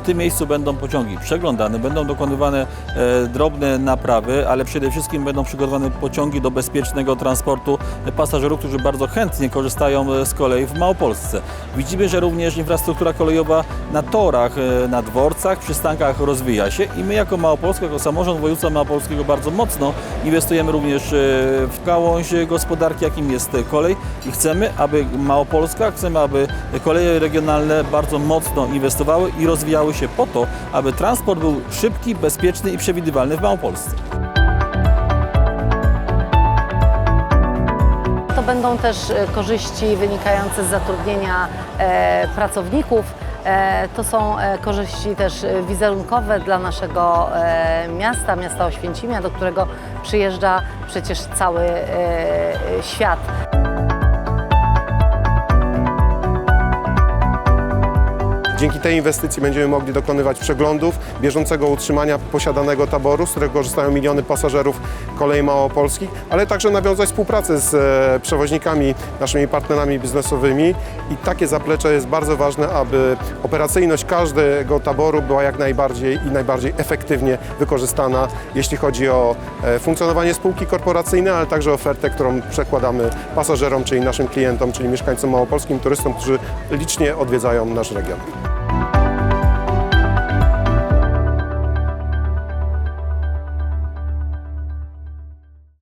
tym miejscu będą pociągi przeglądane, będą dokonywane e, drobne naprawy, ale przede wszystkim będą przygotowane pociągi do bezpiecznego transportu pasażerów, którzy bardzo chętnie korzystają e, z kolei w Małopolsce. Widzimy, że również infrastruktura kolejowa na torach, e, na dworcach, przystankach rozwija się i my jako Małopolska, jako samorząd województwa małopolskiego bardzo mocno inwestujemy również e, w gałąź gospodarki, jakim jest e, kolej i chcemy, aby Małopolska, chcemy, aby koleje regionalne bardzo mocno inwestowały i rozwijały się po to, aby transport był szybki, bezpieczny i przewidywalny w Małopolsce. To będą też e, korzyści wynikające z zatrudnienia e, pracowników. E, To są korzyści też wizerunkowe dla naszego miasta, miasta Oświęcimia, do którego przyjeżdża przecież cały świat. Dzięki tej inwestycji będziemy mogli dokonywać przeglądów, bieżącego utrzymania posiadanego taboru, z którego korzystają miliony pasażerów kolei małopolskich, ale także nawiązać współpracę z e, przewoźnikami, naszymi partnerami biznesowymi i takie zaplecze jest bardzo ważne, aby operacyjność każdego taboru była jak najbardziej i najbardziej efektywnie wykorzystana, jeśli chodzi o e, funkcjonowanie spółki korporacyjnej, ale także ofertę, którą przekładamy pasażerom, czyli naszym klientom, czyli mieszkańcom małopolskim, turystom, którzy licznie odwiedzają nasz region.